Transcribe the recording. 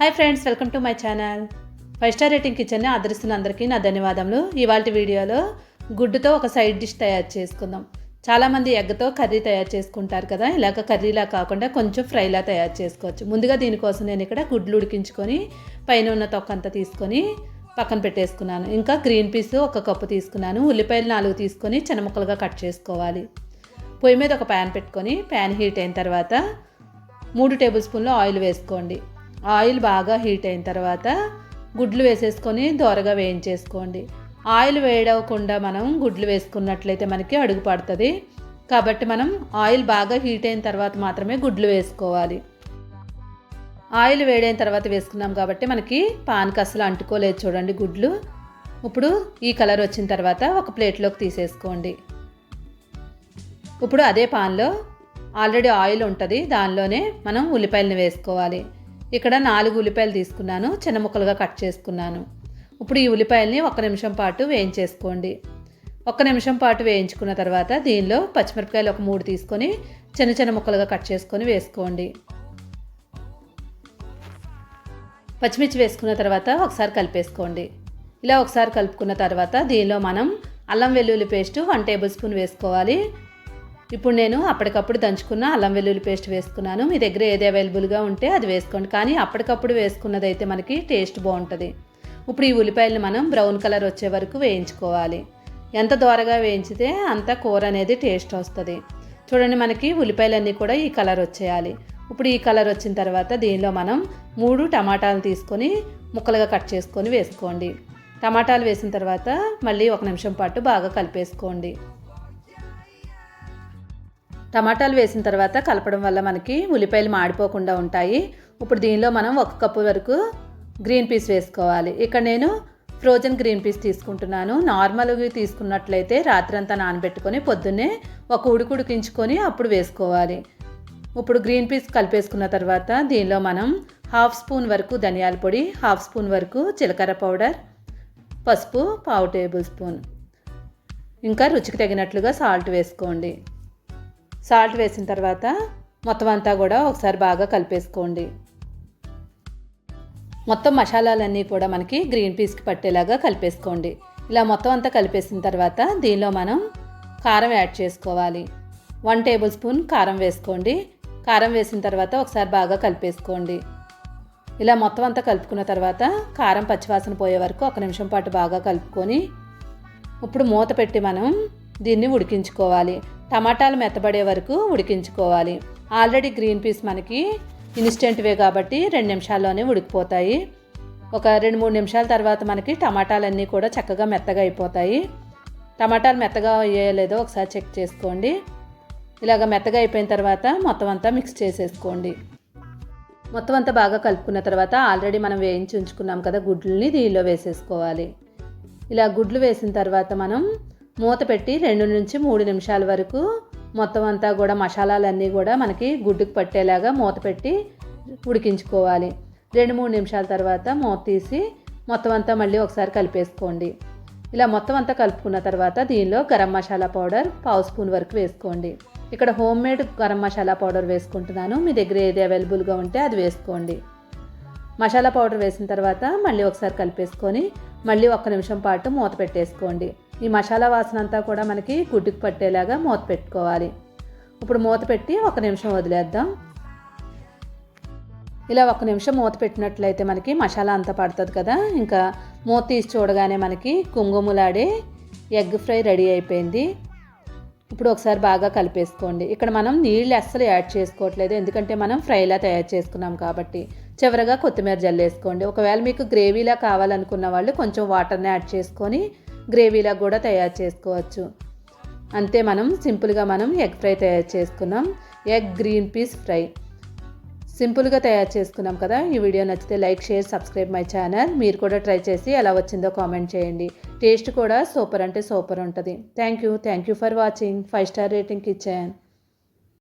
Hi friends welcome to my channel. Five star rating కిచెన్ని ఆదరిస్తున్న అందరికీ నా ధన్యవాదములు. ఇవాళ వీడియోలో గుడ్డుతో ఒక సైడ్ డిష్ తయారు చేసుకుందాం. చాలామంది ఎగ్గతో కర్రీ తయారు చేసుకుంటారు కదా ఇలాగ కర్రీలా కాకుండా కొంచెం ఫ్రైలా తయారు చేసుకోవచ్చు. ముందుగా దీనికోసం నేను ఇక్కడ గుడ్లు ఉడికించుకొని పైన ఉన్న తొక్క అంతా తీసుకొని పక్కన పెట్టేసుకున్నాను. ఇంకా గ్రీన్ పీస్ ఒక కప్పు తీసుకున్నాను. ఉల్లిపాయలు నాలుగు తీసుకొని చిన్న ముక్కలుగా కట్ చేసుకోవాలి. పొయ్యి మీద ఒక ప్యాన్ పెట్టుకొని ప్యాన్ హీట్ అయిన తర్వాత మూడు టేబుల్ స్పూన్లు ఆయిల్ వేసుకోండి. ఆయిల్ బాగా హీట్ అయిన తర్వాత గుడ్లు వేసేసుకొని దోరగా వేయించేసుకోండి. ఆయిల్ వేయకుండా మనం గుడ్లు వేసుకున్నట్లయితే మనకి అడుగు పడుతుంది. కాబట్టి మనం ఆయిల్ బాగా హీట్ అయిన తర్వాత మాత్రమే గుడ్లు వేసుకోవాలి. ఆయిల్ వేడైన తర్వాత వేసుకున్నాం కాబట్టి మనకి పాన్కి అసలు అంటుకోలేదు చూడండి గుడ్లు. ఇప్పుడు ఈ కలర్ వచ్చిన తర్వాత ఒక ప్లేట్లోకి తీసేసుకోండి. ఇప్పుడు అదే పాన్లో ఆల్రెడీ ఆయిల్ ఉంటుంది. దానిలోనే మనం ఉల్లిపాయలను వేసుకోవాలి. ఇక్కడ నాలుగు ఉల్లిపాయలు తీసుకున్నాను చిన్న ముక్కలుగా కట్ చేసుకున్నాను. ఇప్పుడు ఈ ఉల్లిపాయల్ని ఒక నిమిషం పాటు వేయించేసుకోండి. ఒక్క నిమిషం పాటు వేయించుకున్న తర్వాత దీనిలో పచ్చిమిరపకాయలు ఒక మూడు తీసుకొని చిన్న చిన్న ముక్కలుగా కట్ చేసుకొని వేసుకోండి. పచ్చిమిర్చి వేసుకున్న తర్వాత ఒకసారి కలిపేసుకోండి. ఇలా ఒకసారి కలుపుకున్న తర్వాత దీనిలో మనం అల్లం వెల్లుల్లి పేస్ట్ వన్ టేబుల్ స్పూన్ వేసుకోవాలి. ఇప్పుడు నేను అప్పటికప్పుడు దంచుకున్న అల్లం వెల్లుల్లి పేస్ట్ వేసుకున్నాను. మీ దగ్గర ఏది అవైలబుల్గా ఉంటే అది వేసుకోండి. కానీ అప్పటికప్పుడు వేసుకున్నది అయితే మనకి టేస్ట్ బాగుంటుంది. ఇప్పుడు ఈ ఉల్లిపాయలను మనం బ్రౌన్ కలర్ వచ్చే వరకు వేయించుకోవాలి. ఎంత దోరగా వేయించితే అంత కూర అనేది టేస్ట్ వస్తుంది. చూడండి మనకి ఉల్లిపాయలన్నీ కూడా ఈ కలర్ వచ్చేయాలి. ఇప్పుడు ఈ కలర్ వచ్చిన తర్వాత దీనిలో మనం మూడు టమాటాలు తీసుకొని ముక్కలుగా కట్ చేసుకొని వేసుకోండి. టమాటాలు వేసిన తర్వాత మళ్ళీ ఒక నిమిషం పాటు బాగా కలిపేసుకోండి. టమాటాలు వేసిన తర్వాత కలపడం వల్ల మనకి ఉల్లిపాయలు మాడిపోకుండా ఉంటాయి. ఇప్పుడు దీనిలో మనం ఒక కప్పు వరకు గ్రీన్ పీస్ వేసుకోవాలి. ఇక్కడ నేను ఫ్రోజన్ గ్రీన్ పీస్ తీసుకుంటున్నాను. నార్మల్గా తీసుకున్నట్లయితే రాత్రంతా నానబెట్టుకొని పొద్దున్నే ఒక ఉడుకు ఉడికించుకొని అప్పుడు వేసుకోవాలి. ఇప్పుడు గ్రీన్ పీస్ కలిపేసుకున్న తర్వాత దీనిలో మనం హాఫ్ స్పూన్ వరకు ధనియాల పొడి హాఫ్ స్పూన్ వరకు జీలకర్ర పౌడర్ పసుపు పావు టేబుల్ స్పూన్. ఇంకా రుచికి తగినట్లుగా సాల్ట్ వేసుకోండి. సాల్ట్ వేసిన తర్వాత మొత్తం అంతా కూడా ఒకసారి బాగా కలిపేసుకోండి. మొత్తం మసాలాలన్నీ కూడా మనకి గ్రీన్ పీస్కి పట్టేలాగా కలిపేసుకోండి. ఇలా మొత్తం అంతా కలిపేసిన తర్వాత దీనిలో మనం కారం యాడ్ చేసుకోవాలి. వన్ టేబుల్ స్పూన్ కారం వేసుకోండి. కారం వేసిన తర్వాత ఒకసారి బాగా కలిపేసుకోండి. ఇలా మొత్తం అంతా కలుపుకున్న తర్వాత కారం పచ్చివాసన పోయే వరకు ఒక నిమిషం పాటు బాగా కలుపుకొని ఇప్పుడు మూత పెట్టి మనం దీన్ని ఉడికించుకోవాలి. టమాటాలు మెత్తబడే వరకు ఉడికించుకోవాలి. ఆల్రెడీ గ్రీన్ పీస్ మనకి ఇన్స్టెంట్వే కాబట్టి రెండు నిమిషాల్లోనే ఉడికిపోతాయి. ఒక రెండు మూడు నిమిషాల తర్వాత మనకి టమాటాలన్నీ కూడా చక్కగా మెత్తగా అయిపోతాయి. టమాటాలు మెత్తగా అయ్యేలేదో ఒకసారి చెక్ చేసుకోండి. ఇలాగ మెత్తగా అయిపోయిన తర్వాత మొత్తం అంతా మిక్స్ చేసేసుకోండి. మొత్తం అంతా బాగా కలుపుకున్న తర్వాత ఆల్రెడీ మనం వేయించి ఉంచుకున్నాం కదా గుడ్లని దీనిలో వేసేసుకోవాలి. ఇలా గుడ్లు వేసిన తర్వాత మనం మూత పెట్టి రెండు నుంచి మూడు నిమిషాల వరకు మొత్తం అంతా కూడా మసాలాలన్నీ కూడా మనకి గుడ్డుకు పట్టేలాగా మూత పెట్టి ఉడికించుకోవాలి. రెండు మూడు నిమిషాల తర్వాత మూత తీసి మొత్తం అంతా మళ్ళీ ఒకసారి కలిపేసుకోండి. ఇలా మొత్తం అంతా కలుపుకున్న తర్వాత దీనిలో గరం మసాలా పౌడర్ పావు స్పూన్ వరకు వేసుకోండి. ఇక్కడ home made garam masala powder వేసుకుంటున్నాను. మీ దగ్గర ఏది అవైలబుల్గా ఉంటే అది వేసుకోండి. మసాలా పౌడర్ వేసిన తర్వాత మళ్ళీ ఒకసారి కలిపేసుకొని మళ్ళీ ఒక్క నిమిషం పాటు మూత పెట్టేసుకోండి. ఈ మసాలా వాసన అంతా కూడా మనకి గుడ్డుకు పట్టేలాగా మూత పెట్టుకోవాలి. ఇప్పుడు మూత పెట్టి ఒక నిమిషం వదిలేద్దాం. ఇలా ఒక నిమిషం మూత పెట్టినట్లయితే మనకి మసాలా అంతా పడుతుంది కదా. ఇంకా మూత తీసి చూడగానే మనకి కుంగుములాడే ఎగ్ ఫ్రై రెడీ అయిపోయింది. ఇప్పుడు ఒకసారి బాగా కలిపేసుకోండి. ఇక్కడ మనం నీళ్ళు అస్సలు యాడ్ చేసుకోవట్లేదు. ఎందుకంటే మనం ఫ్రైలా తయారు చేసుకున్నాం కాబట్టి. చివరగా కొత్తిమీర జల్లేసుకోండి. ఒకవేళ మీకు గ్రేవీలా కావాలనుకున్న వాళ్ళు కొంచెం వాటర్ని యాడ్ చేసుకొని గ్రేవీలా కూడా తయారు చేసుకోవచ్చు. అంతే మనం సింపుల్గా మనం ఎగ్ ఫ్రై తయారు చేసుకున్నాం. Egg green peas fry. సింపుల్గా తయారు చేసుకున్నాం కదా. ఈ వీడియో నచ్చితే like share subscribe my channel. మీరు కూడా ట్రై చేసి ఎలా వచ్చిందో కామెంట్ చేయండి. టేస్ట్ కూడా సూపర్ అంటే సూపర్ ఉంటుంది. Thank you thank you for watching. Five star rating kitchen.